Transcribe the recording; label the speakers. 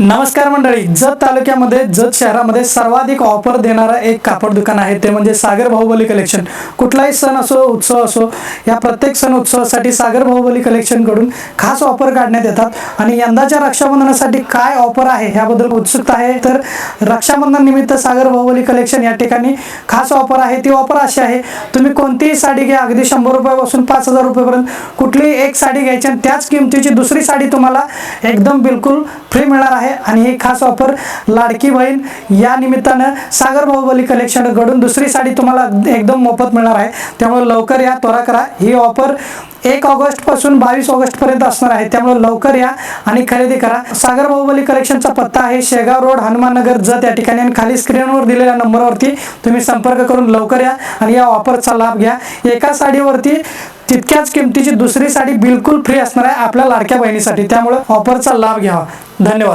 Speaker 1: नमस्कार मंडळी जत तालुक्यामध्ये जत शहरामध्ये सर्वाधिक ऑफर देणारं एक कापड दुकान आहे. ते म्हणजे सागर बाहुबली कलेक्शन कुठलाही सण असो उत्सव असो या प्रत्येक सण उत्सवासाठी सागर बाहुबली कलेक्शनकडून खास ऑफर काढण्यात येतात. आणि यंदाच्या रक्षाबंधनासाठी काय ऑफर आहे ह्याबद्दल उत्सुकता आहे. तर रक्षाबंधन निमित्त सागर बाहुबली कलेक्शन या ठिकाणी खास ऑफर आहे. ती ऑफर अशी आहे तुम्ही कोणतीही साडी घ्या अगदी शंभर रुपयापासून पाच हजार रुपयापर्यंत कुठलीही एक साडी घ्यायची आणि त्याच किमतीची दुसरी साडी तुम्हाला एकदम बिलकुल फ्री मिळणार आहे. आणि ही खास ऑफर लाडकी बहीण या निमित्तानं सागर बाहुबली कलेक्शन घडून दुसरी साडी तुम्हाला एकदम मोफत मिळणार आहे. त्यामुळे लवकर या त्वरा करा. ही ऑफर एक ऑगस्टपासून बावीस ऑगस्ट पर्यंत असणार आहे. त्यामुळे लवकर या आणि खरेदी करा. सागर बाहुबली कलेक्शनचा पत्ता आहे शेगाव रोड हनुमाननगर जत या ठिकाणी आणि खाली स्क्रीनवर दिलेल्या नंबरवरती तुम्ही संपर्क करून लवकर या आणि या ऑफरचा लाभ घ्या. एका साडीवरती तितक्याच किमतीची दुसरी साडी बिलकुल फ्री असणार आहे आपल्या लाडक्या बहिणीसाठी. त्यामुळे ऑफरचा लाभ घ्यावा. धन्यवाद.